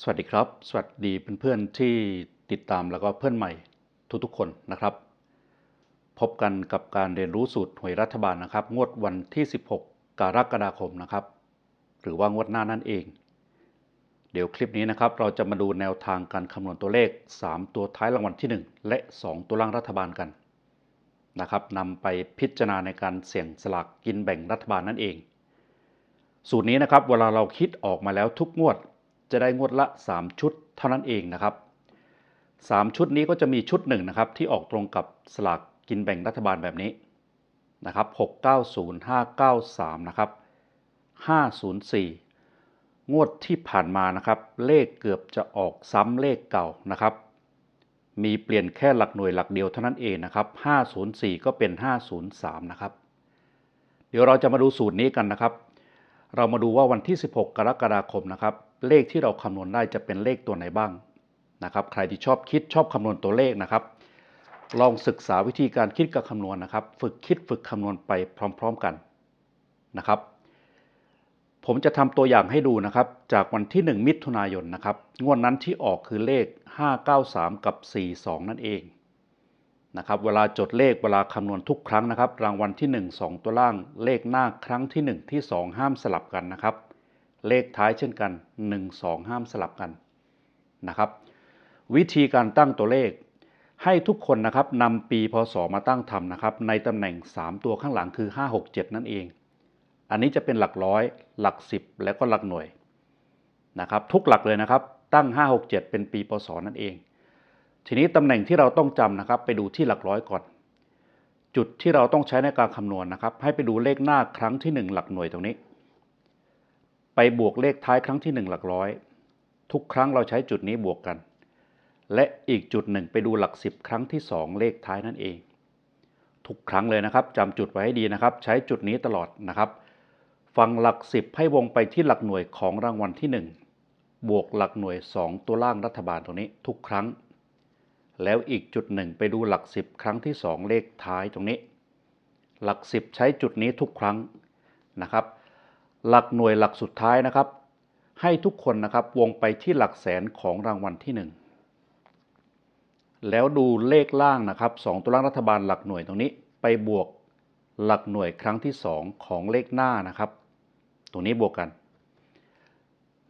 สวัสดีครับ สวัสดีเพื่อนๆที่ติดตามแล้วก็เพื่อนใหม่ทุกๆคนนะครับ พบกันกับการเรียนรู้สูตรหวยรัฐบาลนะครับ งวดวันที่ 16 กรกฎาคมนะครับ หรือว่างวดหน้านั่นเอง เดี๋ยวคลิปนี้นะครับ เราจะมาดูแนวทางการคำนวณตัวเลข 3 ตัวท้ายรางวัลที่ 1 และ 2 ตัวล่างรัฐบาลกันนะครับนำไปพิจารณาในการเสี่ยงสลากกินแบ่งรัฐบาลนั่นเอง สูตรนี้นะครับเวลาเราคิดออกมาแล้วทุกงวด จะได้งวดละ 3 ชุดเท่านั้นเองนะครับ 3 ชุดนี้ก็จะมีชุดหนึ่งนะครับ ที่ออกตรงกับสลากกินแบ่งรัฐบาลแบบนี้นะครับ690593 นะครับ 504 งวดที่ผ่านมานะครับ เลขเกือบจะออกซ้ำเลขเก่านะครับ มีเปลี่ยนแค่หลักหน่วยหลักเดียวเท่านั้นเองนะครับ 504 ก็เป็น 503 นะครับ เดี๋ยวเราจะมาดูสูตรนี้กันนะครับ เรามาดูว่าวันที่ 16 กรกฎาคมนะครับ เลขที่เราคำนวณได้จะเป็นเลขตัวไหนบ้างนะครับ ใครที่ชอบคิดชอบคำนวณตัวเลขนะครับ ลองศึกษาวิธีการคิดกับคำนวณนะครับ ฝึกคิดฝึกคำนวณไปพร้อม ๆกันนะครับ ผมจะทำตัวอย่างให้ดูนะครับ จากวันที่ 1 มิถุนายนนะครับ งวดนั้นที่ออกคือเลข 593 กับ 42 นั่นเองนะครับเวลาจดเลขเวลาคำนวณทุกครั้งนะครับ รางวัลที่ 1 2 ตัวล่างเลขหน้าครั้งที่ 1 ที่ 2 ห้ามสลับกันนะครับ เลขท้ายเช่นกัน 1 2 ห้ามสลับกันนะครับ วิธีการตั้งตัวเลข ให้ทุกคนนะครับนำปีพศมาตั้งทำนะครับ ในตำแหน่ง 3 ตัวข้างหลังคือ 5 6 7 นั่นเอง อันนี้จะเป็นหลักร้อย หลัก 10 และก็หลักหน่วยนะครับ ทุกหลักเลยนะครับ ตั้ง 5 6 7 เป็นปีพศนั่นเอง ทีนี้ตำแหน่งที่เราต้องจำนะครับ ไปดูที่หลักร้อยก่อนจุดที่เราต้องใช้ในการคำนวณนะครับ ให้ไปดูเลขหน้าครั้งที่ 1 หลักหน่วยตรงนี้ ไปบวกเลขท้ายครั้งที่ 1 หลักร้อย ทุกครั้งเราใช้จุดนี้บวกกัน และอีกจุดหนึ่งไปดูหลัก 10 ครั้งที่ 2 เลขท้ายนั่นเอง ทุกครั้งเลยนะครับจำจุดไว้ให้ดีนะครับ ใช้จุดนี้ตลอดนะครับฟังหลัก 10 ให้วงไปที่หลักหน่วยของรางวัลที่ 1 บวกหลักหน่วย 2 ตัวล่างรัฐบาลตรงนี้ทุกครั้ง แล้วอีกจุดหนึ่งไปดูหลัก 10 ครั้งที่ 2 เลขท้ายตรงนี้ หลัก 10 ใช้จุดนี้ทุกครั้งนะครับ หลักหน่วยหลักสุดท้ายนะครับ ให้ทุกคนนะครับวงไปที่หลักแสนของรางวัลที่ 1 แล้วดูเลขล่างนะครับ2ตัวล่างรัฐบาลหลักหน่วยตรงนี้ ไปบวกหลักหน่วยครั้งที่ 2 ของเลขหน้านะครับ ตรงนี้บวกกัน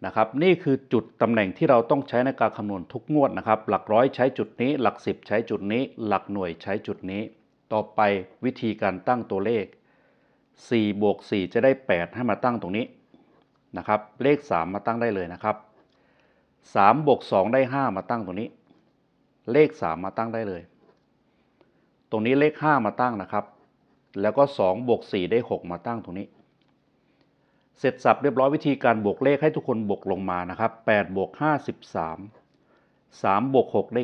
นะครับนี่คือจุดตำแหน่งที่เราต้องใช้ในการคำนวณทุกงวดนะครับ หลักร้อยใช้จุดนี้ หลัก 10 ใช้จุดนี้ หลักหน่วยใช้จุดนี้ ต่อไปวิธีการตั้งตัวเลข 4บวก4จะได้ 8 ให้มาตั้งตรงนี้นะครับ เลข 3 มาตั้งได้เลยนะครับ3บวก2ได้ 5 มาตั้งตรงนี้ เลข 3 มาตั้งได้เลย ตรงนี้เลข 5 มาตั้งนะครับ แล้วก็2บวก4ได้ 6 มาตั้งตรงนี้ เสร็จสับเรียบร้อยวิธีการบวกเลขให้ทุกคนบวกลงมานะครับ8บวก5 13 3บวก6ได้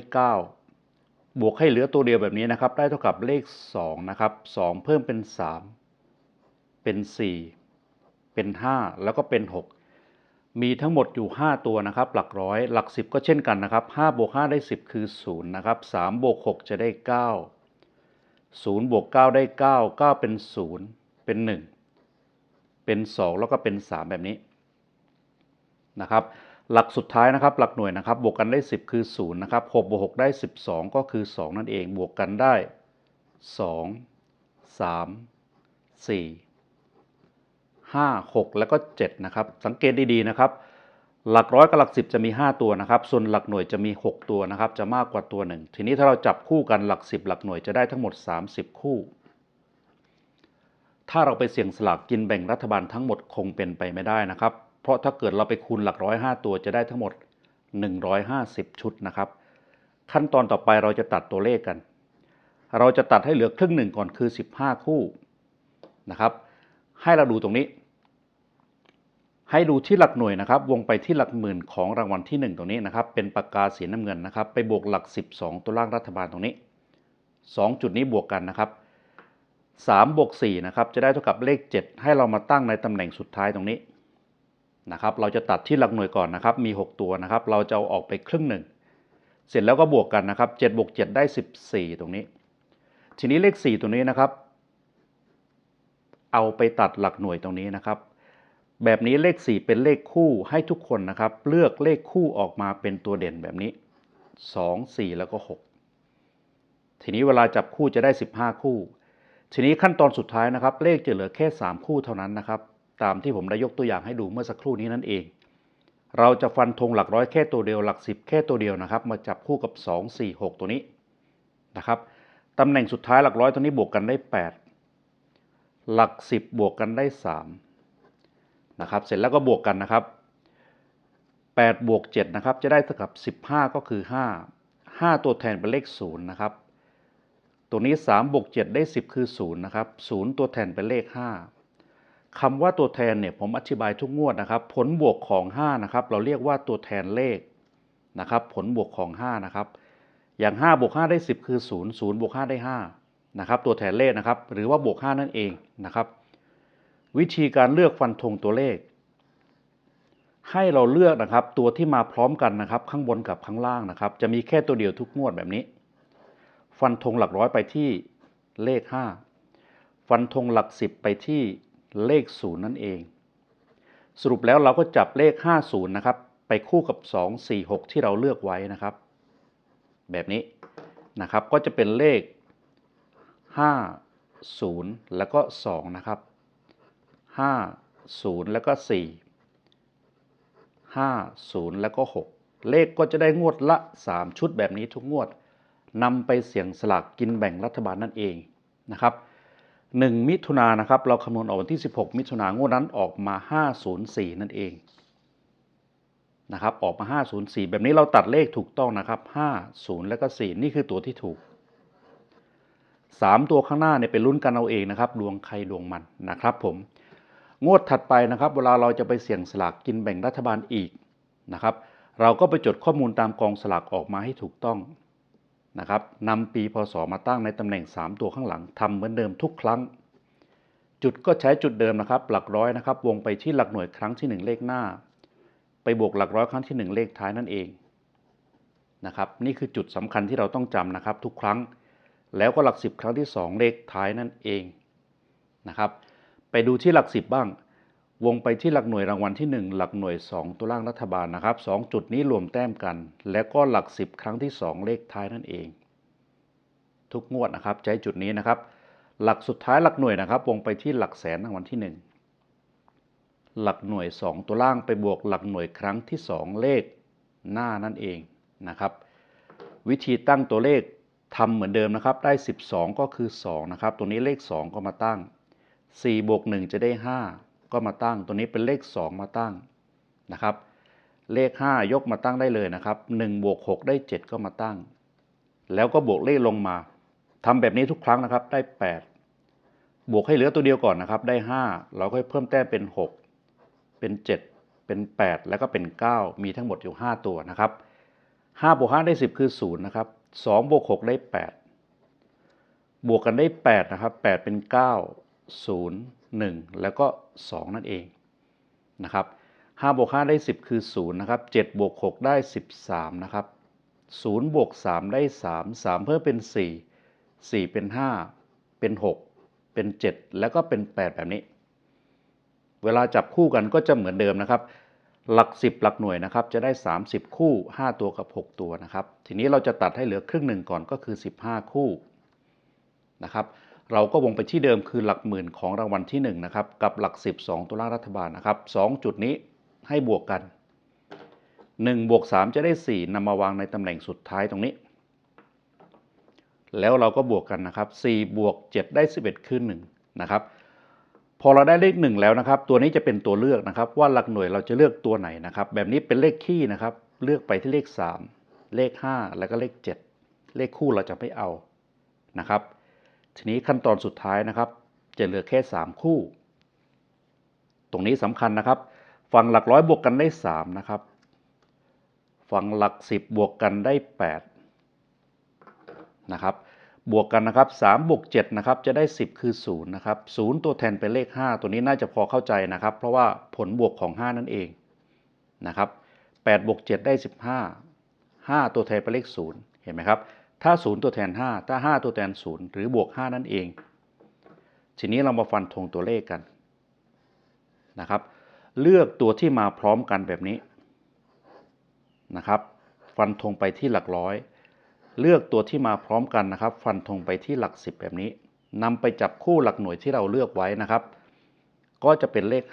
9 บวกให้เหลือตัวเดียวแบบนี้นะครับ ได้เท่ากับเลข 2 นะครับ 2 เพิ่มเป็น 3 เป็น 4 เป็น 5 แล้วก็เป็น 6 มีทั้งหมดอยู่ 5 ตัวนะครับ หลักร้อย หลัก 10 ก็เช่นกันนะครับ5บวก5ได้ 10 คือ 0 นะครับ3บวก6จะได้ 9 0บวก9ได้ 9 9 เป็น 0 เป็น 1 เป็น 2 แล้วก็เป็น 3 แบบนี้นะครับหลักสุดท้ายนะครับหลักหน่วยนะครับบวกกันได้ 10 คือ0นะครับ6บวก6ได้ 12 ก็คือ 2 นั่นเองบวกกันได้ 2 3 4 5 6 แล้วก็7นะครับสังเกตดีๆนะครับหลักร้อยกับหลัก10 จะมี 5 ตัวนะครับ ส่วนหลักหน่วยจะมี 6 ตัวนะครับ จะมากกว่าตัวหนึ่งทีนี้ถ้าเราจับคู่กันหลัก 10 หลักหน่วยจะได้ทั้งหมด 30 คู่ ถ้าเราไปเสี่ยงสลากกินแบ่งรัฐบาลทั้งหมดคงเป็นไปไม่ได้นะครับ เพราะถ้าเกิดเราไปคูณหลักร้อย5ตัวจะได้ทั้งหมด 150 ชุดนะครับ ขั้นตอนต่อไปเราจะตัดตัวเลขกัน เราจะตัดให้เหลือครึ่งหนึ่งก่อนคือ 15 คู่นะครับ ให้เราดูตรงนี้ ให้ดูที่หลักหน่วยนะครับ วงไปที่หลักหมื่นของรางวัลที่ 1 ตรงนี้นะครับ เป็นปากกาสีน้ำเงินนะครับ ไปบวกหลัก 12 ตัวล่างรัฐบาลตรงนี้ 2 จุดนี้บวกกันนะครับ3บวก4นะครับ จะได้เท่ากับเลข 7 ให้เรามาตั้งในตำแหน่งสุดท้ายตรงนี้นะครับ เราจะตัดที่หลักหน่วยก่อนนะครับ มี 6 ตัวนะครับ เราจะเอาออกไปครึ่งหนึ่ง เสร็จแล้วก็บวกกันนะครับ7บวก7ได้ 14 ตรงนี้ ทีนี้เลข 4 ตัวนี้นะครับ เอาไปตัดหลักหน่วยตรงนี้นะครับ แบบนี้เลข 4 เป็นเลขคู่ให้ทุกคนนะครับ เลือกเลขคู่ออกมาเป็นตัวเด่นแบบนี้ 2 4 แล้วก็ 6 ทีนี้เวลาจับคู่จะได้ 15 คู่ ทีนี้ขั้นตอนสุดท้ายนะครับ เลขจะเหลือแค่ 3 คู่เท่านั้นนะครับ ตามที่ผมได้ยกตัวอย่างให้ดูเมื่อสักครู่นี้นั่นเอง เราจะฟันธงหลักร้อยแค่ตัวเดียวหลัก 10 แค่ตัวเดียวนะครับ มาจับคู่กับ 2 4 6 ตัวนี้นะครับตำแหน่งสุดท้ายหลักร้อยตัวนี้บวกกันได้ 8 หลัก 10 บวกกันได้ 3 นะครับ เสร็จแล้วก็บวกกันนะครับ8บวก7นะครับจะได้เท่ากับ 15 ก็คือ 5 5 ตัวแทนเป็นเลข0นะครับตัวนี้3บวก7ได้ 10 คือ0นะครับ0ตัวแทนเป็นเลข 5คำว่าตัวแทนเนี่ยผมอธิบายทุกงวดนะครับ ผลบวกของ5นะครับเราเรียกว่าตัวแทนเลขนะครับผลบวกของ5นะครับอย่าง5บวก5ได้ 10 คือ 0 0บวก5ได้5นะครับตัวแทนเลขนะครับหรือว่าบวก 5 นั่นเองนะครับ วิธีการเลือกฟันธงตัวเลข ให้เราเลือกนะครับ ตัวที่มาพร้อมกันนะครับ ข้างบนกับข้างล่างนะครับ จะมีแค่ตัวเดียวทุกงวดแบบนี้ ฟันธงหลักร้อยไปที่เลข 5 ฟันธงหลัก 10 ไปที่เลข 0 นั่นเอง สรุปแล้วเราก็จับเลข 50 นะครับ ไปคู่กับ 2 4 6 ที่เราเลือกไว้นะครับ แบบนี้นะครับก็จะเป็นเลข 5 0 แล้วก็ 2 นะครับ 5 0แล้วก็4 5 0แล้วก็6เลขก็จะได้งวดละ3ชุดแบบนี้ทุกงวดนำไปเสี่ยงสลากกินแบ่งรัฐบาลนั่นเองนะครับ1มิถุนายนะครับ เราคำนวณออกวันที่ 16 มิถุนายนงวดนั้นออกมา 504 นั่นเองนะครับออกมา 504 แบบนี้เราตัดเลขถูกต้องนะครับ 50 แล้วก็ 4 นี่คือตัวที่ถูก 3 ตัวข้างหน้าเนี่ยเป็นลุ้นกันเอาเองนะครับ ดวงใครดวงมันนะครับผม งวดถัดไปนะครับ เวลาเราจะไปเสี่ยงสลากกินแบ่งรัฐบาลอีกนะครับ เราก็ไปจดข้อมูลตามกองสลากออกมาให้ถูกต้องนะครับนำปีพศมาตั้งในตำแหน่ง 3 ตัวข้างหลังทำเหมือนเดิมทุกครั้ง จุดก็ใช้จุดเดิมนะครับ หลักร้อยนะครับ วงไปที่หลักหน่วยครั้งที่ 1 เลขหน้า ไปบวกหลักร้อยครั้งที่ 1 เลขท้ายนั่นเองนะครับ นี่คือจุดสำคัญที่เราต้องจำนะครับ ทุกครั้ง แล้วก็หลัก 10 ครั้งที่ 2 เลขท้ายนั่นเองนะครับ ไปดูที่หลัก 10 บ้าง วงไปที่หลักหน่วยรางวัลที่ 1 หลักหน่วย 2 ตัวล่างรัฐบาลนะครับ 2 จุดนี้รวมแต้มกัน และก็หลัก 10 ครั้งที่ 2 เลขท้ายนั่นเอง ทุกงวดนะครับใช้จุดนี้นะครับ หลักสุดท้ายหลักหน่วยนะครับ วงไปที่หลักแสนรางวัลที่ 1 หลักหน่วย 2 ตัวล่างไปบวกหลักหน่วยครั้งที่ 2 เลขหน้านั่นเองนะครับ วิธีตั้งตัวเลขทำเหมือนเดิมนะครับ ได้ 12 ก็คือ 2 นะครับ ตัวนี้เลข 2 ก็มาตั้ง 4บวก1จะได้ 5 ก็มาตั้ง ตัวนี้เป็นเลข 2 มาตั้งนะครับ เลข 5 ยกมาตั้งได้เลยนะครับ1บวก6ได้ 7 ก็มาตั้ง แล้วก็บวกเลขลงมาทำแบบนี้ทุกครั้งนะครับได้ 8 บวกให้เหลือตัวเดียวก่อนนะครับ ได้ 5 เราก็เพิ่มแต้มเป็น 6 เป็น 7 เป็น 8 แล้วก็เป็น 9 มีทั้งหมดอยู่ 5 ตัวนะครับ5บวก5ได้ 10 คือ 0 นะครับ2บวก6ได้ 8 บวกกันได้ 8 นะครับ 8 เป็น 9 0 1 แล้วก็ 2 นั่นเองนะครับ5บวก5ได้ 10 คือ 0 นะครับ7บวก6ได้ 13 นะครับ0บวก3ได้ 3 3 เพิ่มเป็น 4 4 เป็น 5 เป็น 6 เป็น 7 แล้วก็เป็น 8 แบบนี้ เวลาจับคู่กันก็จะเหมือนเดิมนะครับ หลัก 10 หลักหน่วยนะครับ จะได้ 30 คู่ 5 ตัวกับ 6 ตัวนะครับ ทีนี้เราจะตัดให้เหลือครึ่งหนึ่งก่อนก็คือ 15 คู่นะครับ เราก็วงไปที่เดิมคือหลักหมื่นของรางวัลที่1นะครับกับหลัก 10 2ตัวล่างรัฐบาลนะครับ2จุดนี้ให้บวกกัน 1 บวก 3 จะได้ 4นำมาวางในตำแหน่งสุดท้ายตรงนี้ แล้วเราก็บวกกันนะครับ4บวก 7 ได้ 11 คือ1นะครับพอเราได้เลข 1 แล้วนะครับ ตัวนี้จะเป็นตัวเลือกนะครับ ว่าหลักหน่วยเราจะเลือกตัวไหนนะครับ แบบนี้เป็นเลขคี่นะครับ เลือกไปที่เลข 3 เลข 5 แล้วก็เลข 7 เลขคู่เราจะไม่เอานะครับ ทีนี้ขั้นตอนสุดท้ายนะครับ จะเหลือแค่ 3 คู่ ตรงนี้สำคัญนะครับ ฝั่งหลักร้อยบวกกันได้ 3 นะครับ ฝั่งหลัก 10 บวกกันได้ 8 นะครับ บวกกันนะครับ3บวก7นะครับ จะได้ 10 คือ 0 นะครับ 0 ตัวแทนเป็นเลข 5 ตัวนี้น่าจะพอเข้าใจนะครับ เพราะว่าผลบวกของ 5 นั่นเองนะครับ8บวก7ได้ 15 5 ตัวแทนเป็นเลข 0 เห็นไหมครับ ถ้า 0 ตัวแทน 5 ถ้า 5 ตัวแทน 0 หรือบวก 5 นั่นเอง ทีนี้เรามาฟันธงตัวเลขกันนะครับ เลือกตัวที่มาพร้อมกันแบบนี้นะครับ ฟันธงไปที่หลักร้อย เลือกตัวที่มาพร้อมกันนะครับ ฟันธงไปที่หลักสิบแบบนี้นำไปจับคู่หลักหน่วยที่เราเลือกไว้นะครับ ก็จะเป็นเลข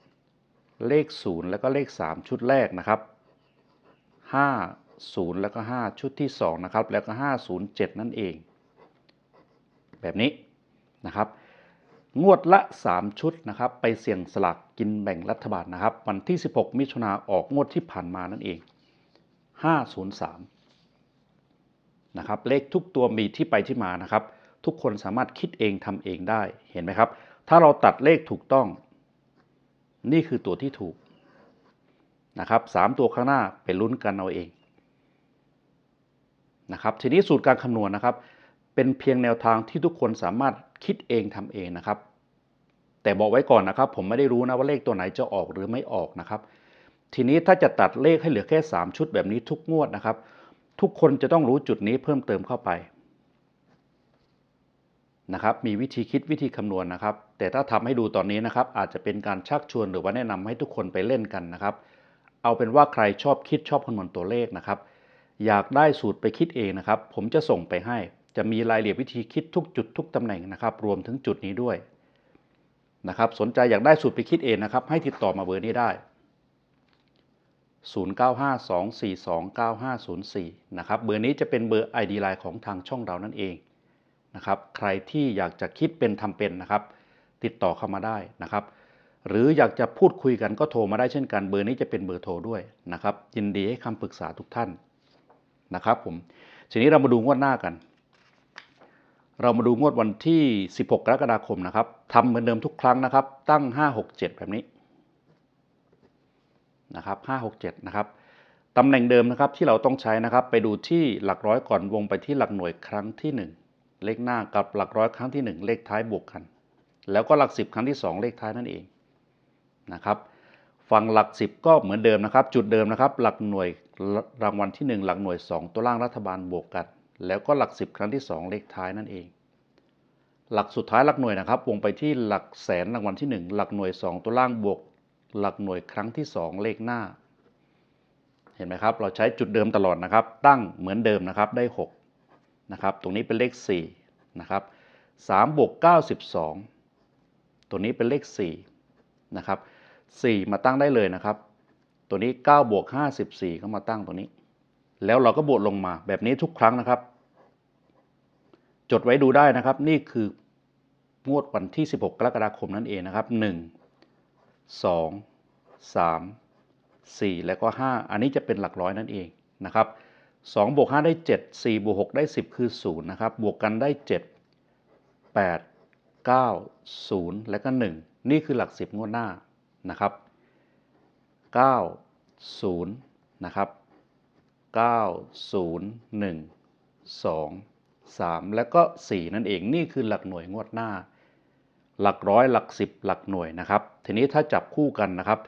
5 เลข 0 แล้วก็เลข 3 ชุดแรกนะครับ 5 0 แล้วก็ 5 ชุดที่ 2 นะครับ แล้วก็ 507 นั่นเอง แบบนี้นะครับ งวดละ 3 ชุดนะครับ ไปเสี่ยงสลากกินแบ่งรัฐบาลนะครับ วันที่ 16 มิถุนาออกงวดที่ผ่านมานั่นเอง 503 นะครับ เลขทุกตัวมีที่ไปที่มานะครับ ทุกคนสามารถคิดเองทำเองได้เห็นไหมครับ ถ้าเราตัดเลขถูกต้อง นี่คือตัวที่ถูกนะครับสามตัวข้างหน้าไปลุ้นกันเอาเอง นะครับทีนี้สูตรการคำนวณนะครับ เป็นเพียงแนวทางที่ทุกคนสามารถคิดเองทำเองนะครับ แต่บอกไว้ก่อนนะครับ ผมไม่ได้รู้นะว่าเลขตัวไหนจะออกหรือไม่ออกนะครับ ทีนี้ถ้าจะตัดเลขให้เหลือแค่ 3 ชุดแบบนี้ทุกงวดนะครับ ทุกคนจะต้องรู้จุดนี้เพิ่มเติมเข้าไปนะครับมีวิธีคิดวิธีคำนวณนะครับ แต่ถ้าทำให้ดูตอนนี้นะครับ อาจจะเป็นการชักชวนหรือว่าแนะนำให้ทุกคนไปเล่นกันนะครับ เอาเป็นว่าใครชอบคิดชอบคำนวณตัวเลขนะครับ อยากได้สูตรไปคิดเองนะครับ ผมจะส่งไปให้ จะมีรายละเอียดวิธีคิดทุกจุดทุกตำแหน่งนะครับ รวมถึงจุดนี้ด้วยนะครับ สนใจอยากได้สูตรไปคิดเองนะครับ ให้ติดต่อมาเบอร์นี้ได้ 0952429504 นะครับ เบอร์นี้จะเป็นเบอร์ ID ไลน์ของทางช่องเรานั่นเองนะครับ ใครที่อยากจะคิดเป็นทำเป็นนะครับ ติดต่อเข้ามาได้นะครับ หรืออยากจะพูดคุยกันก็โทรมาได้เช่นกัน เบอร์นี้จะเป็นเบอร์โทรด้วยนะครับ ยินดีให้คำปรึกษาทุกท่าน นะครับผมทีนี้เรามาดูงวดหน้ากัน เรามาดูงวดวันที่ 16 กรกฎาคมนะครับทำเหมือนเดิมทุกครั้งนะครับ ตั้ง 567 แบบนี้นะครับ567 นะครับตำแหน่งเดิมนะครับที่เราต้องใช้นะครับ ไปดูที่หลักร้อยก่อนวงไปที่หลักหน่วยครั้งที่ 1 เลขหน้ากับหลักร้อยครั้งที่ 1 เลขท้ายบวกกัน แล้วก็หลัก 10 ครั้งที่ 2 เลขท้ายนั่นเองนะครับฝั่งหลัก 10 ก็เหมือนเดิมนะครับ จุดเดิมนะครับ หลักหน่วย รางวัลที่ 1 หลักหน่วย 2 ตัวล่างรัฐบาลบวกกัน แล้วก็หลัก 10 ครั้งที่ 2 เลขท้ายนั่นเอง หลักสุดท้ายหลักหน่วยนะครับ วงไปที่หลักแสนรางวัลที่ 1 หลักหน่วย 2 ตัวล่างบวก หลักหน่วยครั้งที่ 2 เลขหน้า เห็นไหมครับ เราใช้จุดเดิมตลอดนะครับ ตั้งเหมือนเดิมนะครับ ได้6นะครับ ตรงนี้เป็นเลข4นะครับ3บวก92ตัวนี้เป็นเลข4นะครับ4มาตั้งได้เลยนะครับ ตัวนี้9บวก54 ก็มาตั้งตัวนี้ แล้วเราก็บวกลงมาแบบนี้ทุกครั้งนะครับ จดไว้ดูได้นะครับ นี่คืองวดวันที่ 16 กรกฎาคมนั่นเองนะครับ 1 2 3 4 แล้วก็ 5 อันนี้จะเป็นหลักร้อยนั่นเองนะครับ2บวก5ได้ 7 4บวก6ได้ 10 คือ 0 นะครับ บวกกันได้ 7 8 9 0 และก็ 1 นี่คือหลัก 10 งวดหน้านะครับ 9 0 นะครับ 9 0 1 2 3 แล้วก็ 4 นั่นเองนี่คือหลักหน่วยงวดหน้า หลักร้อยหลัก 10 หลักหน่วยนะครับ ทีนี้ถ้าจับคู่กันนะครับ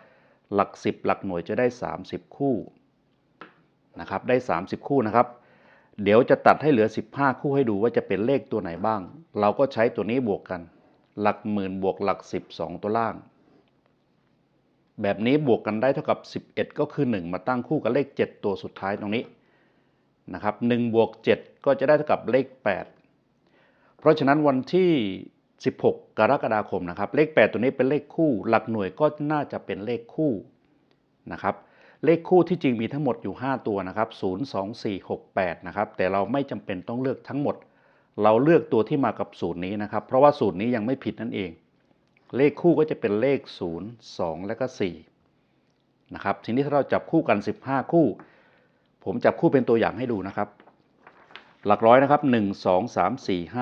หลัก 10 หลักหน่วยจะได้ 30 คู่นะครับได้ 30 คู่นะครับ เดี๋ยวจะตัดให้เหลือ 15 คู่ให้ดูว่าจะเป็นเลขตัวไหนบ้าง เราก็ใช้ตัวนี้บวกกัน หลักหมื่นบวกหลัก 10 2 ตัวล่าง แบบนี้บวกกันได้เท่ากับ 11 ก็คือ 1 มาตั้งคู่กับเลข 7 ตัวสุดท้ายตรงนี้นะครับ1บวก7ก็จะได้เท่ากับเลข 8 เพราะฉะนั้นวันที่ 16 กรกฎาคมนะครับ เลข 8 ตัวนี้เป็นเลขคู่ หลักหน่วยก็น่าจะเป็นเลขคู่นะครับ เลขคู่ที่จริงมีทั้งหมดอยู่ 5 ตัวนะครับ 0 2 4 6 8 นะครับ แต่เราไม่จำเป็นต้องเลือกทั้งหมด เราเลือกตัวที่มากับสูตรนี้นะครับ เพราะว่าสูตรนี้ยังไม่ผิดนั่นเอง เลขคู่ก็จะเป็นเลข 0 2 และก็4นะครับทีนี้ถ้าเราจับคู่กัน 15 คู่ ผมจับคู่เป็นตัวอย่างให้ดูนะครับ หลักร้อยนะครับ 1 2 3 4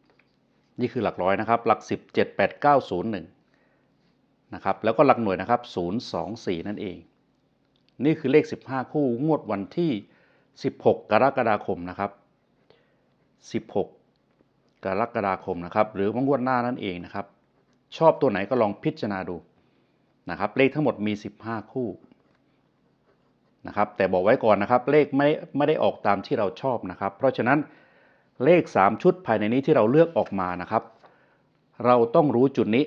5 นี่คือหลักร้อยนะครับ หลัก 10 7 8 9 0 1นะครับแล้วก็หลักหน่วยนะครับ 0 2 4 นั่นเอง นี่คือเลข 15 คู่งวดวันที่ 16 กรกฎาคมนะครับ 16 กรกฎาคมนะครับ หรือว่างวดหน้านั่นเองนะครับ ชอบตัวไหนก็ลองพิจารณาดูนะครับเลขทั้งหมดมี 15 คู่นะครับแต่บอกไว้ก่อนนะครับเลขไม่ไม่ได้ออกตามที่เราชอบนะครับ เพราะฉะนั้นเลข 3 ชุดภายในนี้ที่เราเลือกออกมานะครับ เราต้องรู้จุดนี้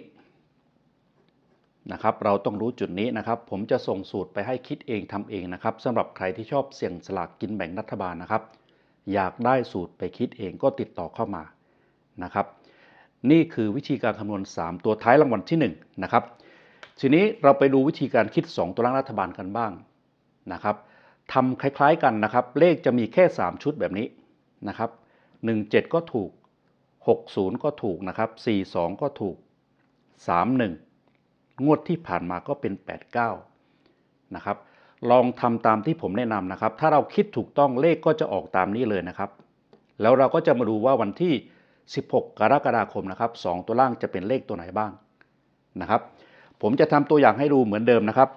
นะครับเราต้องรู้จุดนี้นะครับ ผมจะส่งสูตรไปให้คิดเองทำเองนะครับสำหรับใครที่ชอบเสี่ยงสลากกินแบ่งรัฐบาลนะครับ อยากได้สูตรไปคิดเองก็ติดต่อเข้ามานะครับ นี่คือวิธีการคำนวณ 3 ตัวท้ายรางวัลที่1นะครับทีนี้เราไปดูวิธีการคิด 2 ตัวล่างรัฐบาลกันบ้างนะครับทำคล้ายๆกันนะครับ เลขจะมีแค่ 3 ชุดแบบนี้นะครับ17 ก็ถูก 60 ก็ถูกนะครับ42 ก็ถูก 31 งวดที่ผ่านมาก็เป็น 89นะครับลองทำตามที่ผมแนะนำนะครับ ถ้าเราคิดถูกต้องเลขก็จะออกตามนี้เลยนะครับ แล้วเราก็จะมาดูว่าวันที่ 16 กรกฎาคมนะครับ2ตัวล่างจะเป็นเลขตัวไหนบ้างนะครับ ผมจะทำตัวอย่างให้ดูเหมือนเดิมนะครับ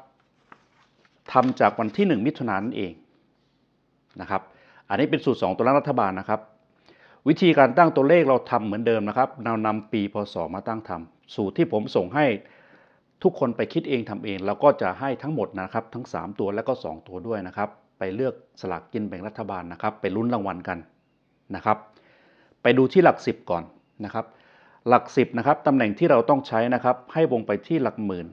ทำจากวันที่ 1 มิถุนายนนั่นเองนะครับอันนี้เป็นสูตร 2 ตัวล่างรัฐบาลนะครับ วิธีการตั้งตัวเลขเราทำเหมือนเดิมนะครับเรานำปีพศมาตั้งทำสูตรที่ผมส่งให้ทุกคนไปคิดเองทำเอง แล้วก็จะให้ทั้งหมดนะครับทั้ง 3 ตัวและก็ 2 ตัวด้วยนะครับ ไปเลือกสลากกินแบ่งรัฐบาลนะครับ ไปลุ้นรางวัลกันนะครับ ไปดูที่หลัก 10 ก่อนนะครับ หลัก 10นะครับตำแหน่งที่เราต้องใช้นะครับ ให้วงไปที่หลักหมื่น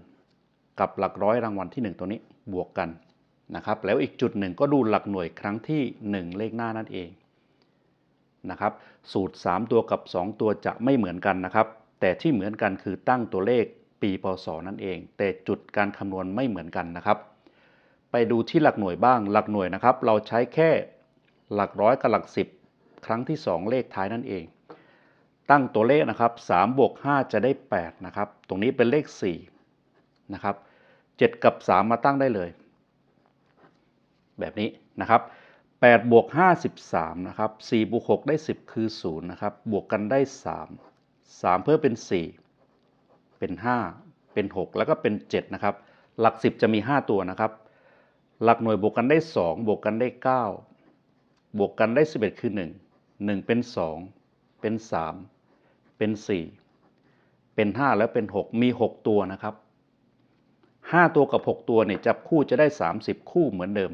กับหลักร้อยรางวัลที่ 1 ตัวนี้บวกกันนะครับ แล้วอีกจุดหนึ่งก็ดูหลักหน่วยครั้งที่ 1 เลขหน้านั่นเองนะครับ สูตร 3 ตัวกับ 2 ตัวจะไม่เหมือนกันนะครับ แต่ที่เหมือนกันคือตั้งตัวเลขปีพศนั่นเอง แต่จุดการคำนวณไม่เหมือนกันนะครับ ไปดูที่หลักหน่วยบ้าง หลักหน่วยนะครับ เราใช้แค่หลักร้อยกับหลัก 10 ครั้งที่ 2 เลขท้ายนั่นเอง ตั้งตัวเลขนะครับ3บวก5จะได้8นะครับ ตรงนี้เป็นเลข4นะครับ7กับ 3 มาตั้งได้เลย แบบนี้นะครับ8บวก5 13นะครับ4บวก6ได้ 10 คือ0นะครับ บวกกันได้ 3 3 เพิ่มเป็น 4 เป็น 5 เป็น 6 แล้วก็เป็น 7 นะครับ หลัก 10 จะมี 5 ตัวนะครับ หลักหน่วยบวกกันได้ 2 บวกกันได้ 9 บวกกันได้ 11 คือ 1 1 เป็น 2 เป็น 3 เป็น 4 เป็น 5 แล้วเป็น 6 มี 6 ตัวนะครับ 5 ตัวกับ 6 ตัวเนี่ยจับคู่จะได้ 30 คู่เหมือนเดิม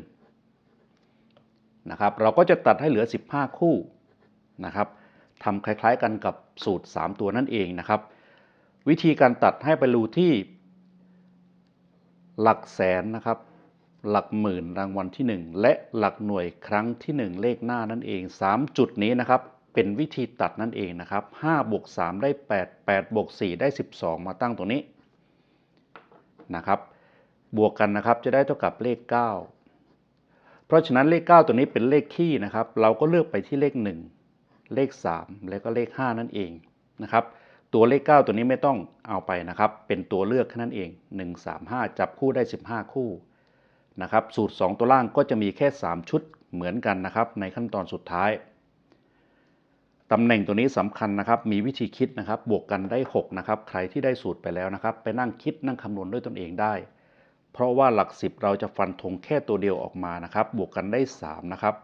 นะครับเราก็จะตัดให้เหลือ 15 คู่นะครับทำคล้ายๆกันกับสูตร 3 ตัวนั่นเองนะครับ วิธีการตัดให้ไปรูที่หลักแสนนะครับ หลักหมื่นรางวัลที่ 1 และหลักหน่วยครั้งที่ 1 เลขหน้านั่นเอง 3 จุดนี้นะครับเป็นวิธีตัดนั่นเองนะครับ5บวก3ได้ 8 8บวก4ได้ 12 มาตั้งตรงนี้นะครับบวกกันนะครับจะได้เท่ากับเลข 9 เพราะฉะนั้นเลข 9 ตัวนี้เป็นเลขคี่นะครับเราก็เลือกไปที่เลข 1 เลข 3 และก็เลข 5 นั่นเองนะครับตัวเลข 9 ตัวนี้ไม่ต้องเอาไปนะครับเป็นตัวเลือกแค่นั้นเอง 1 3 5 จับคู่ได้ 15 คู่ นะครับ สูตร 2 ตัวล่างก็จะมีแค่ 3 ชุดเหมือนกันนะครับ ในขั้นตอนสุดท้ายตำแหน่งตัวนี้สำคัญนะครับ มีวิธีคิดนะครับ บวกกันได้ 6 นะครับ ใครที่ได้สูตรไปแล้วนะครับ ไปนั่งคิดนั่งคำนวณด้วยตนเองได้ เพราะว่าหลัก 10 เราจะฟันธงแค่ตัวเดียวออกมานะครับ บวกกันได้ 3 นะครับ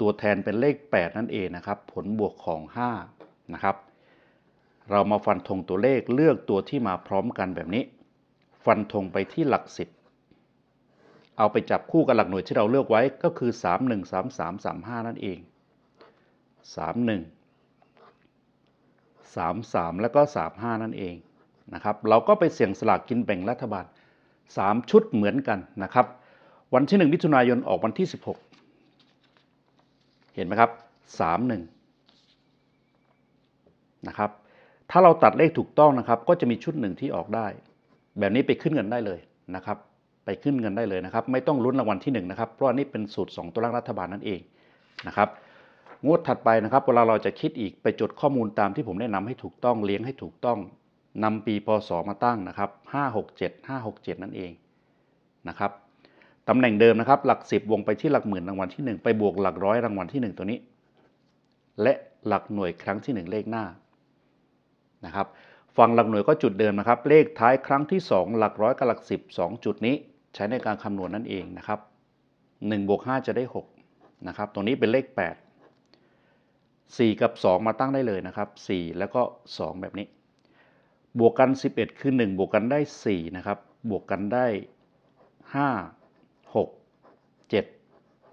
ตัวแทนเป็นเลข 8 นั่นเองนะครับ ผลบวกของ 5 นะครับ เรามาฟันธงตัวเลขเลือกตัวที่มาพร้อมกันแบบนี้ ฟันธงไปที่หลัก 10 เอาไปจับคู่กับหลักหน่วยที่เราเลือกไว้ก็คือ 3 1 3 3 3 5 นั่นเอง 3 1 3 3 แล้วก็ 3 5 นั่นเองนะครับ เราก็ไปเสี่ยงสลากกินแบ่งรัฐบาล 3 ชุดเหมือนกันนะครับ วันที่ 1 มิถุนายนออกวันที่ 16 เห็นไหมครับ 3 1 นะครับ ถ้าเราตัดเลขถูกต้องนะครับ ก็จะมีชุดหนึ่งที่ออกได้ แบบนี้ไปขึ้นเงินได้เลยนะครับ ไปขึ้นเงินได้เลยนะครับ ไม่ต้องลุ้นรางวัลที่1นะครับเพราะนี่เป็นสูตร 2 ตัวล่างรัฐบาลนั่นเองนะครับงวดถัดไปนะครับเวลาเราจะคิดอีกไปจดข้อมูลตามที่ผมแนะนำให้ถูกต้องเลี้ยงให้ถูกต้องนำปีพศมาตั้งนะครับ567 567 นั่นเองนะครับตำแหน่งเดิมนะครับ หลัก 10 วงไปที่หลักหมื่นรางวัลที่ 1 ไปบวกหลักร้อยรางวัลที่ 1 ตัวนี้ และหลักหน่วยครั้งที่ 1 เลขหน้านะครับฝั่งหลักหน่วยก็จุดเดิมนะครับ เลขท้ายครั้งที่ 2 หลักร้อยกับหลัก 10 2 จุดนี้ ใช้ในการคำนวณนั่นเองนะครับ1บวก5จะได้6นะครับตรงนี้เป็นเลข 8 4 กับ 2 มาตั้งได้เลยนะครับ 4 แล้วก็ 2 แบบนี้ บวกกัน 11 คือ 1 บวกกันได้ 4 นะครับ บวกกันได้ 5 6 7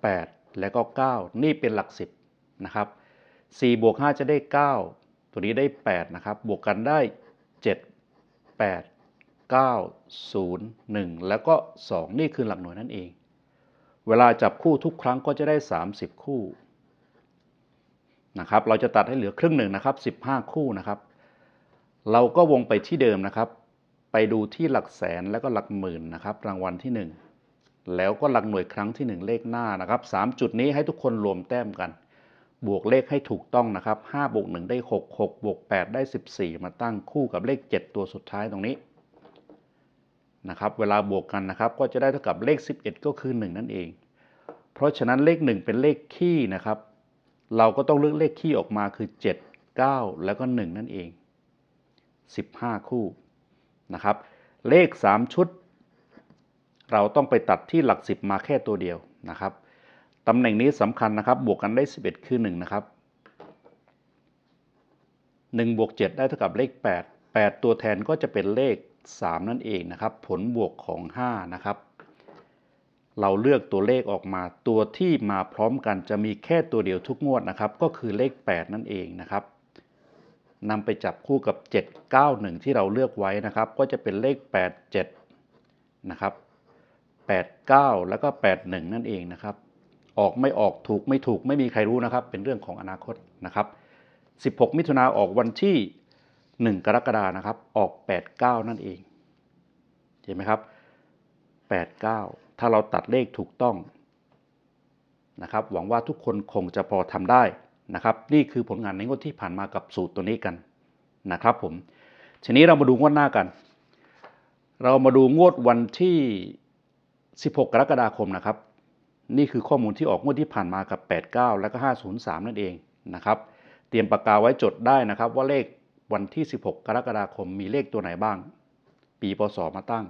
8 แล้วก็ 9 นี่เป็นหลัก 10 นะครับ 4 บวก 5 จะได้ 9 ตัวนี้ได้ 8 นะครับ บวกกันได้ 7 8 9 0 1 แล้วก็ 2 นี่คือหลักหน่วยนั่นเอง เวลาจับคู่ทุกครั้งก็จะได้ 30 คู่นะครับ เราจะตัดให้เหลือครึ่งหนึ่งนะครับ 15 คู่นะครับ เราก็วงไปที่เดิมนะครับ ไปดูที่หลักแสนแล้วก็หลักหมื่นนะครับ รางวัลที่ 1 แล้วก็หลักหน่วยครั้งที่ 1 เลขหน้านะครับ 3 จุดนี้ให้ทุกคนรวมแต้มกันบวกเลขให้ถูกต้องนะครับ5บวก1ได้ 6 6บวก8ได้ 14 มาตั้งคู่กับเลข 7 ตัวสุดท้ายตรงนี้ นะครับเวลาบวกกันนะครับก็จะได้เท่ากับเลข 11 ก็คือ 1 นั่นเอง เพราะฉะนั้นเลข 1 เป็นเลขคี่นะครับ เราก็ต้องเลือกเลขคี่ออกมาคือ 7 9 แล้วก็ 1 นั่นเอง 15 คู่นะครับ เลข 3 ชุด เราต้องไปตัดที่หลัก 10 มาแค่ตัวเดียวนะครับตำแหน่งนี้สำคัญนะครับ บวกกันได้ 11 คือ 1 นะครับ 1บวก7ได้เท่ากับเลข 8 8 ตัวแทนก็จะเป็นเลข 3 นั่นเองนะครับ ผลบวกของ 5 นะครับ เราเลือกตัวเลขออกมาตัวที่มาพร้อมกันจะมีแค่ตัวเดียวทุกงวดนะครับ ก็คือเลข 8 นั่นเองนะครับนำไปจับคู่กับ 791 ที่เราเลือกไว้นะครับ ก็จะเป็นเลข 87 นะครับ 89 แล้วก็ 81 นั่นเองนะครับ ออกไม่ออกถูกไม่ถูกไม่มีใครรู้นะครับ เป็นเรื่องของอนาคตนะครับ 16 มิถุนาออกวันที่ 1 กรกฎานะครับ ออก 89 นั่นเอง เห็นไหมครับ 89 ถ้าเราตัดเลขถูกต้องนะครับ หวังว่าทุกคนคงจะพอทำได้นะครับ นี่คือผลงานในงวดที่ผ่านมากับสูตรตัวนี้กันนะครับผม ทีนี้เรามาดูงวดหน้ากัน เรามาดูงวดวันที่ 16 กรกฎาคมนะครับ นี่คือข้อมูลที่ออกงวดที่ผ่านมากับ 89 และก็ 503 นั่นเองนะครับ เตรียมปากกาไว้จดได้นะครับว่าเลข วันที่ 16 กรกฎาคมมีเลขตัวไหนบ้าง ปีพศมาตั้ง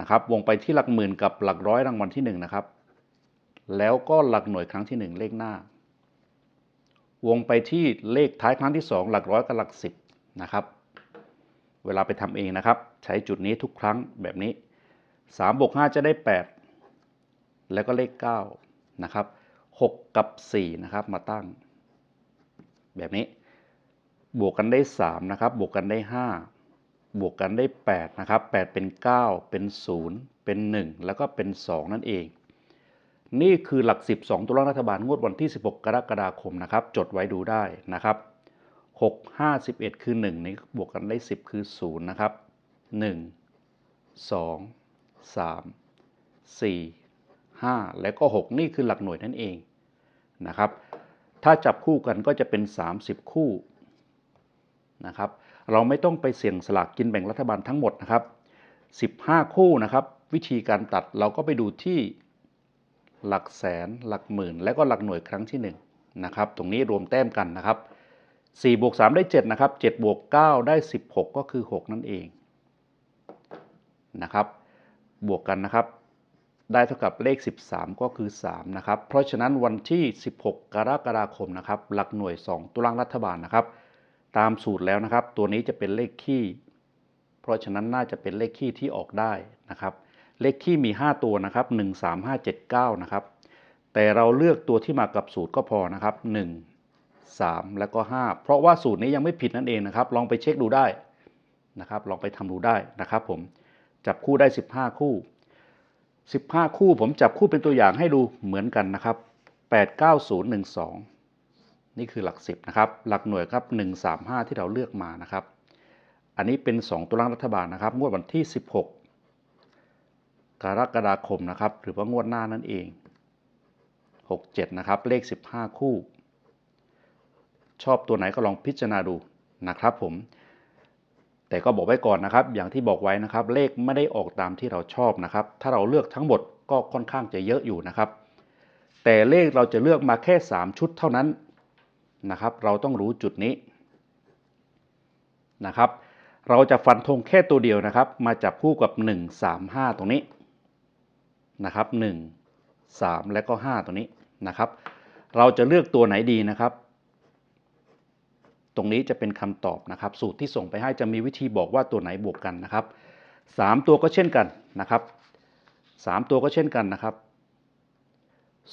นะครับ วงไปที่หลักหมื่นกับหลักร้อยรางวัลที่1นะครับ แล้วก็หลักหน่วยครั้งที่ 1 เลขหน้า วงไปที่เลขท้ายครั้งที่ 2 หลักร้อยกับหลัก 10นะครับ เวลาไปทำเองนะครับ ใช้จุดนี้ทุกครั้งแบบนี้3บวก5จะได้ 8 แล้วก็เลข9นะครับ6กับ4นะครับมาตั้ง แบบนี้ บวกกันได้3นะครับ บวกกันได้ 5 บวกกันได้8นะครับ8เป็น 9 เป็น 0 เป็น 1 แล้วก็เป็น 2 นั่นเอง นี่คือหลัก 12ตัวเลขรัฐบาลงวดวันที่ 16 กรกฎาคมนะครับ จดไว้ดูได้นะครับ6 5 11 คือ 1 นี้บวกกันได้ 10 คือ 0 นะครับ 1 2 3 4 5 และก็ 6 นี่คือหลักหน่วยนั่นเองนะครับ ถ้าจับคู่กันก็จะเป็น 30 คู่ นะครับ เราไม่ต้องไปเสี่ยงสลากกินแบ่งรัฐบาลทั้งหมดนะครับ 15 คู่นะครับ วิธีการตัดเราก็ไปดูที่หลักแสนหลักหมื่น และก็หลักหน่วยครั้งที่1นะครับ ตรงนี้รวมแต้มกันนะครับ4บวก3ได้ 7 นะครับ7บวก9ได้ 16 ก็คือ 6 นั่นเองนะครับ บวกกันนะครับ ได้เท่ากับเลข 13 ก็คือ 3 นะครับ เพราะฉะนั้นวันที่ 16 กรกฎาคมนะครับ หลักหน่วย 2 ตุลารัฐบาลนะครับ ตามสูตรแล้วนะครับ ตัวนี้จะเป็นเลขคี่ เพราะฉะนั้นน่าจะเป็นเลขคี่ที่ออกได้นะครับ เลขคี่มี 5 ตัวนะครับ1 3 5 7 9นะครับ แต่เราเลือกตัวที่มากับสูตรก็พอนะครับ 1 3 แล้วก็ 5 เพราะว่าสูตรนี้ยังไม่ผิดนั่นเองนะครับ ลองไปเช็คดูได้นะครับ ลองไปทำดูได้นะครับ ผม จับคู่ได้ 15 คู่ 15 คู่ผมจับคู่เป็นตัวอย่างให้ดูเหมือนกันนะครับ 89012 นี่คือหลัก 10นะครับหลักหน่วยครับ 135 ที่เราเลือกมานะครับ อันนี้เป็น 2ตัวล่างรัฐบาลนะครับ งวดวันที่ 16 กรกฎาคมนะครับ หรือว่างวดหน้านั่นเอง 67 นะครับ เลข 15 คู่ ชอบตัวไหนก็ลองพิจารณาดูนะครับผม แต่ก็บอกไว้ก่อนนะครับ อย่างที่บอกไว้นะครับ เลขไม่ได้ออกตามที่เราชอบนะครับ ถ้าเราเลือกทั้งหมดก็ค่อนข้างจะเยอะอยู่นะครับ แต่เลขเราจะเลือกมาแค่ 3 ชุดเท่านั้น นะครับ เราต้องรู้จุดนี้นะครับ เราจะฟันธงแค่ตัวเดียวนะครับ มาจับคู่กับ 1 3 5 ตรงนี้นะครับ1 3 และก็ 5 ตรงนี้นะครับ เราจะเลือกตัวไหนดีนะครับ ตรงนี้จะเป็นคำตอบนะครับ สูตรที่ส่งไปให้จะมีวิธีบอกว่าตัวไหนบวกกันนะครับ 3 ตัวก็เช่นกันนะครับ 3 ตัวก็เช่นกันนะครับ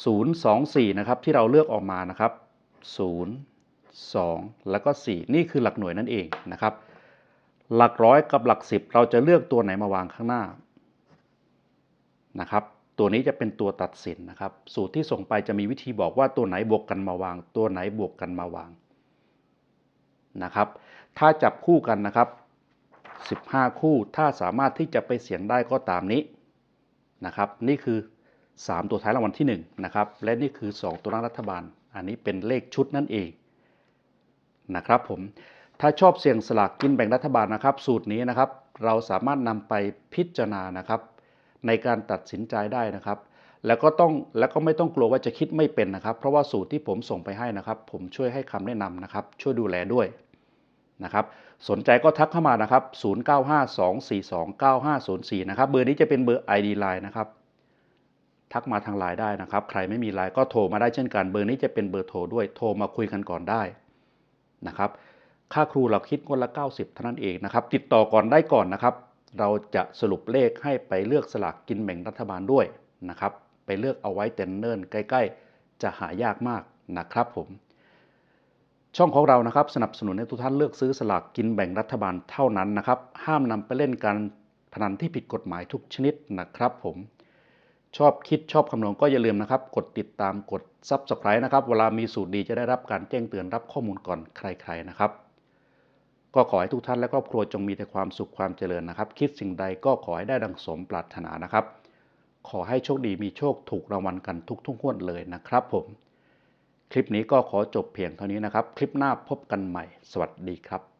0 2 4 นะครับที่เราเลือกออกมานะครับ 0 2 แล้วก็ 4 นี่คือหลักหน่วยนั่นเองนะครับ หลักร้อยกับหลักสิบเราจะเลือกตัวไหนมาวางข้างหน้านะครับตัวนี้จะเป็นตัวตัดสินนะครับ สูตรที่ส่งไปจะมีวิธีบอกว่าตัวไหนบวกกันมาวาง ตัวไหนบวกกันมาวางนะครับ ถ้าจับคู่กันนะครับ 15 คู่ถ้าสามารถที่จะไปเสียงได้ก็ตามนี้นะครับ นี่คือ 3 ตัวท้ายรางวัลที่1นะครับและนี่คือ 2 ตัวน้ารัฐบาล อันนี้เป็นเลขชุดนั่นเองนะครับผมถ้าชอบเสี่ยงสลากกินแบ่งรัฐบาลนะครับ สูตรนี้นะครับ เราสามารถนำไปพิจารณานะครับ ในการตัดสินใจได้นะครับ แล้วก็ต้องแล้วก็ไม่ต้องกลัวว่าจะคิดไม่เป็นนะครับ เพราะว่าสูตรที่ผมส่งไปให้นะครับ ผมช่วยให้คำแนะนำนะครับ ช่วยดูแลด้วยนะครับสนใจก็ทักเข้ามานะครับ 0952429504 นะครับ เบอร์นี้จะเป็นเบอร์ ID Line นะครับ ทักมาทางไลน์ได้นะครับ ใครไม่มีไลน์ก็โทรมาได้เช่นกันเบอร์นี้จะเป็นเบอร์โทรด้วยโทรมาคุยกันก่อนได้นะครับ ค่าครูเราคิดคนละ 90เท่านั้นเองนะครับ ติดต่อก่อนได้ก่อนนะครับ เราจะสรุปเลขให้ไปเลือกสลากกินแบ่งรัฐบาลด้วยนะครับ ไปเลือกเอาไว้แต่เนิ่นใกล้ ๆ จะหายากมากนะครับผมช่องของเรานะครับสนับสนุนให้ทุกท่านเลือกซื้อสลากกินแบ่งรัฐบาลเท่านั้นนะครับ ห้ามนำไปเล่นการพนันที่ผิดกฎหมายทุกชนิดนะครับผม ชอบคิดชอบคำนวณก็อย่าลืมนะครับ กดติดตามกด Subscribe นะครับ เวลามีสูตรดีจะได้รับการแจ้งเตือนรับข้อมูลก่อนใคร ๆนะครับ ก็ขอให้ทุกท่านและครอบครัวจงมีแต่ความสุขความเจริญนะครับ คิดสิ่งใดก็ขอให้ได้ดังสมปรารถนานะครับ ขอให้โชคดีมีโชคถูกรางวัลกันทุกทุกงวดเลยนะครับผม คลิปนี้ก็ขอจบเพียงเท่านี้นะครับ คลิปหน้าพบกันใหม่ สวัสดีครับ